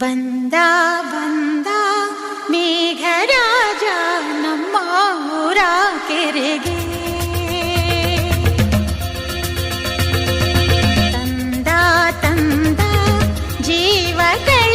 వందా వందా మేఘరాజ నమ్మూరా కెరిగే తందా తందా జీవకరి